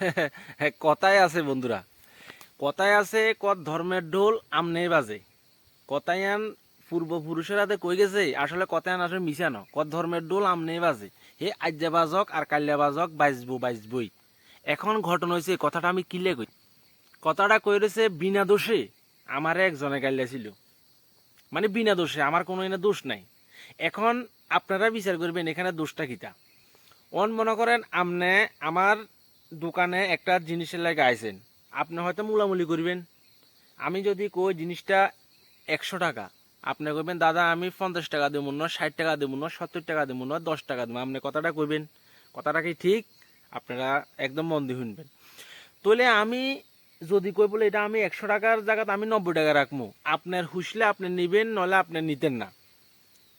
হ্যাঁ কথায় আছে বন্ধুরা। কথায় আছে, কত ধর্মের ঢোল আমনে বাজে। কথায়ান পূর্বপুরুষের হাতে কই গেছে? আসলে কথায়ান আসলে মিশানো। কত ধর্মের ঢোল আমনে বাজে। হে আজ্যা বাজক আর কাল্যা বাজক বাজবই। এখন ঘটনা হয়েছে কথাটা আমি কিলে কই? কথাটা কই রয়েছে, বিনা দোষে আমারে একজনে গাইলা ছিল। মানে বিনা দোষে, আমার কোনো এনে দোষ নাই। এখন আপনারা বিচার করবেন, এখানে দোষটা কিতা অন মনে করেন, আমনে আমার দোকানে একটা জিনিসের লাগে আইছেন। আপনি হয়তো মূলামূলি করবেন। আমি যদি কই জিনিসটা একশো টাকা, আপনি কইবেন, দাদা, আমি পঞ্চাশ টাকা দেবো না, ষাট টাকা দেবো না, সত্তর টাকা দেবো না, দশ টাকা দেবো আপনি কথাটা কইবেন। কথাটা কি ঠিক? আপনারা একদম দিয়ে শুনবেন। তাহলে আমি যদি কই বলে, এটা আমি একশো টাকার জায়গাতে আমি নব্বই টাকা রাখব। আপনার হুসলে আপনি নেবেন নলে আপনি নিতেন না।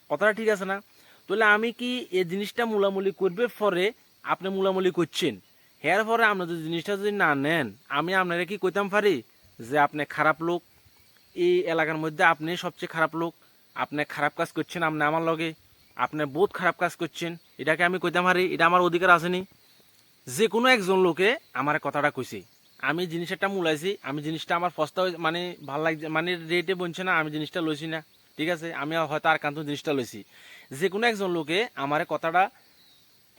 কথাটা ঠিক আছে না? তাহলে আমি কি এই জিনিসটা মূলামূলি করবে পরে আপনি মূলামূলি করছেন? এর পরে আপনি যদি জিনিসটা যদি না নেন, আমি আপনারা কি কইতাম পারি যে আপনি খারাপ লোক, এই এলাকার মধ্যে আপনি সবচেয়ে খারাপ লোক। আপনি খারাপ কাজ করছেন আপনি আমার লগে। আপনি বহুত খারাপ কাজ করছেন। এটাকে আমি কইতাম পারি এটা আমার অধিকার আসেনি যে কোনো একজন লোকে আমার কথাটা কইছে। আমি জিনিসটা মূলাইছি, আমি জিনিসটা আমার ফস্তা মানে ভালো লাগছে মানে রেটে বলছে না, আমি জিনিসটা লইছি না। ঠিক আছে? আমি হয়তো আর কান্ত জিনিসটা লইছি। যে কোনো একজন লোকে আমার কথাটা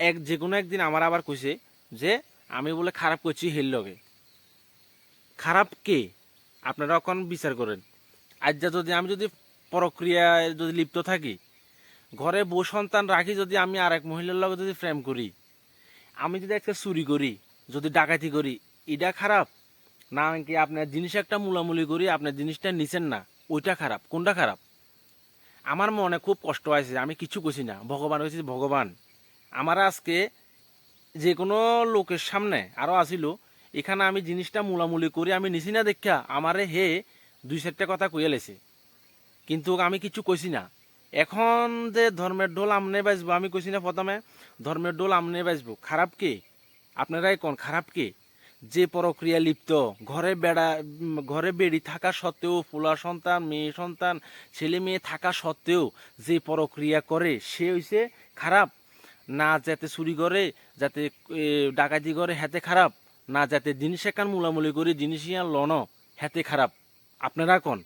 এক, যে কোনো একদিন আমার আবার কইছে যে আমি বলে খারাপ করছি হেল লগে। খারাপ কে? আপনারা এখন বিচার করেন। আজ যা যদি আমি যদি প্রক্রিয়ায় যদি লিপ্ত থাকি, ঘরে বউ সন্তান রাখি যদি আমি আর এক মহিলার লগে যদি প্রেম করি, আমি যদি একটা চুরি করি, যদি ডাকাতি করি, এটা খারাপ? না কি আপনার জিনিস একটা মূলামূলি করি, আপনার জিনিসটা নিছেন না, ওইটা খারাপ? কোনটা খারাপ? আমার মনে খুব কষ্ট হয়েছে, আমি কিছু কইছি না। ভগবান হয়েছে ভগবান। আমার আজকে যে কোনো লোকের সামনে আরও আসিল, এখানে আমি জিনিসটা মূলামূলি করি, আমি নিছি না দেখা আমারে হে দুই চারটা কথা কইয়া লেছে। কিন্তু আমি কিছু কইছি না। এখন যে ধর্মের ঢোল আমনে বাজবো, আমি কইছি না প্রথমে, ধর্মের ঢোল আমনে বাজবো। খারাপ কে? আপনারাই কোন, খারাপ কে? যে প্রক্রিয়া লিপ্ত, ঘরে বেড়া ঘরে বেড়ি থাকা সত্ত্বেও, ফুলা সন্তান, মেয়ে সন্তান, ছেলে মেয়ে থাকা সত্ত্বেও যে প্রক্রিয়া করে, সে হইছে খারাপ। না যাতে চুরি করে, যাতে ডাকাতি করে হাতে খারাপ, না যাতে জিনিস একান মূলামূলি করে, জিনিস ইয়ান লন হাতে খারাপ। আপনারা কন?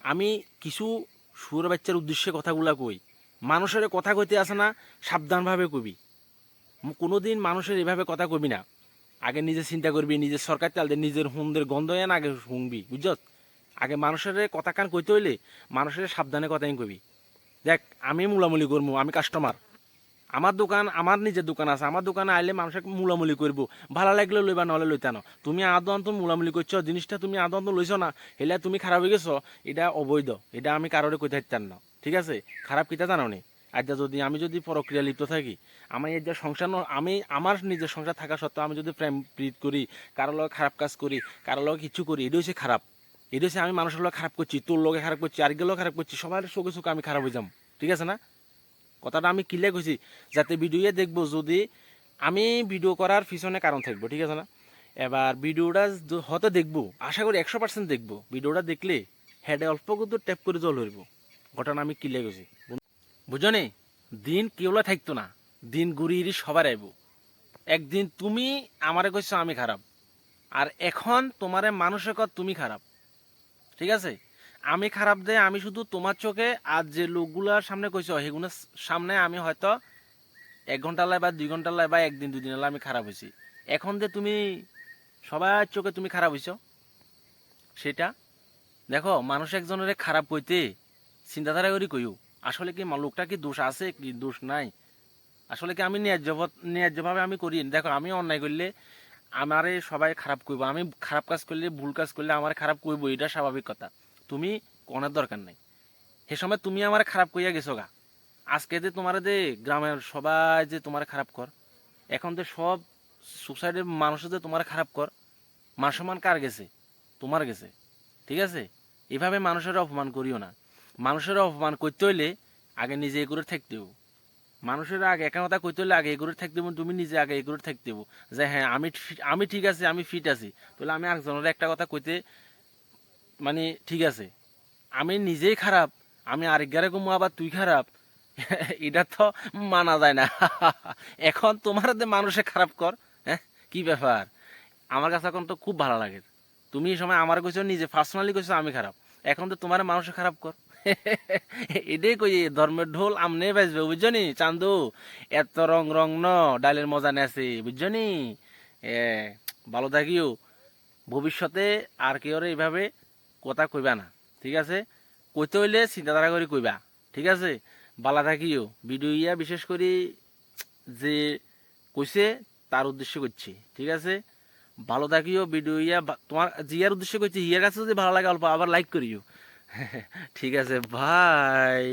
আমি কিছু সুর বাচ্চার উদ্দেশ্যে কথাগুলা কই। মানুষের কথা কইতে আসে না, সাবধানভাবে কবি। ম- কোনোদিন মানুষের এভাবে কথা কবি না। আগে নিজে চিন্তা করবি নিজের সরকার চালতে নিজের হুমদের গন্ধ এন আগে শুনবি বুঝছত আগে মানুষের কথা কান কইতে হইলে মানুষের সাবধানে কথাই কবি। দেখ, আমি মূলামূলি করব আমি কাস্টমার আমার দোকান, আমার নিজের দোকান আছে। আমার দোকানে আইলে মানুষের মূলামূলি করব। ভালো লাগলে লইবা, নহলে লইতা না। তুমি আদন্ত মূলামূলি করছ? জিনিসটা তুমি আদন্ত লইছো না? হেলে তুমি খারাপ হয়ে গেছো? এটা অবৈধ। এটা আমি কারোরে কইতে পারতাম না। ঠিক আছে? খারাপ কিতা জানো নি আজ যদি আমি যদি প্রক্রিয়া লিপ্ত থাকি আমি এই যে সংসার আমি, আমার নিজের সংসার থাকা সত্ত্বেও আমি যদি প্রেম প্রীত করি, কারও লগে খারাপ কাজ করি, কারও লগে কিছু করি এটা হচ্ছে খারাপ। এটা হচ্ছে আমি মানুষের লগে খারাপ করছি, তোর লগে খারাপ করছি আর গেলেও খারাপ করছি সবার চোখে চোখে আমি খারাপ হয়ে যাম ঠিক আছে না? কথাটা আমি কিলে কইছি যাতে ভিডিওয়ে দেখব যদি আমি ভিডিও করার পিছনে কারণ থাকব, ঠিক আছে না? এবার ভিডিওটা হয়তো দেখব, আশা করি একশো পার্সেন্ট দেখব। ভিডিওটা দেখলে হেডে অল্প কিন্তু ট্যাপ করে জল হইব ঘটনা আমি কিলে গেছি বুঝনি দিন কেউলা থাকতো না, দিন ঘুরি ঘুরি সবার আইব একদিন তুমি আমারে কইছো আমি খারাপ আর এখন তোমারে মানুষের কর তুমি খারাপ ঠিক আছে? আমি খারাপ দে আমি শুধু তোমার চোখে, আর যে লোকগুলার সামনে কইছো সেগুলোর সামনে আমি হয়তো এক ঘণ্টা লাই বা দুই ঘণ্টা লাই বা একদিন দুদিন লাই আমি খারাপ হয়েছি এখন যে তুমি সবার চোখে তুমি খারাপ হইছো, সেটা দেখো, মানুষ একজনের খারাপ কইতে চিন্তাধারা করি কইও। আসলে কি লোকটা কি দোষ আছে কি দোষ নাই? আসলে কি আমি ন্যায্য ন্যায্যভাবে আমি করি? দেখো, আমি অন্যায় করলে আমারে সবাই খারাপ কইব, আমি খারাপ কাজ করলে ভুল কাজ করলে আমার খারাপ কইব, এটা স্বাভাবিক কথা। তুমি কোনার দরকার নাই। সে সময় তুমি আমার খারাপ কইয়া গেছো গা। আজকে যে তোমার যে গ্রামের সবাই যে তোমার খারাপ কর, এখন যে সব সোসাইটির মানুষ যে তোমার খারাপ কর, মান সম্মান কার গেছে? তোমার গেছে। ঠিক আছে? এভাবে মানুষের অপমান করিও না। মানুষের অপমান করতে হইলে আগে নিজে এগুলো থাকতে হইব। মানুষের আগে একা কথা কইতে হইলে আগে এগুলো থাকতে হইব, তুমি নিজে আগে এগুলো থাকতে হইব। যে হ্যাঁ আমি আমি ঠিক আছে, আমি ফিট আছি। তাহলে আমি একজনের একটা কথা কইতে মানে ঠিক আছে। আমি নিজেই খারাপ, আমি আরেকগারে কমু, আবার তুই খারাপ। এটা তো মানা যায় না। এখন তোমার মানুষে খারাপ কর হ্যাঁ? কি ব্যাপার? আমার কাছে এখন তো খুব ভালো লাগে। তুমি এই সময় আমার কইছো, নিজে পার্সোনালি কইছো, আমি খারাপ। এখন তো তোমার মানুষ খারাপ কর। এটাই কই ধর্মের ঢোল আমনে বাজবে বুঝছ নি চান্দু, এত রং রং ন, ডালের মজা নেছে বুঝছ নি এ, ভালো থাকিও। ভবিষ্যতে আর কেউ এইভাবে কথা কইবা না, ঠিক আছে? কইতে হইলে চিন্তাধারা করে কইবা, ঠিক আছে? বালা থাকিও ভিডিও ইয়া বিশেষ করে যে কইছে তার উদ্দেশ্য করছি ঠিক আছে? ভালো থাকিও ভিডিও ইয়া তোমার জিয়ার উদ্দেশ্য করছি ইয়ার কাছে যদি ভালো লাগে, অল্প আবার লাইক করিও ঠিক আছে ভাই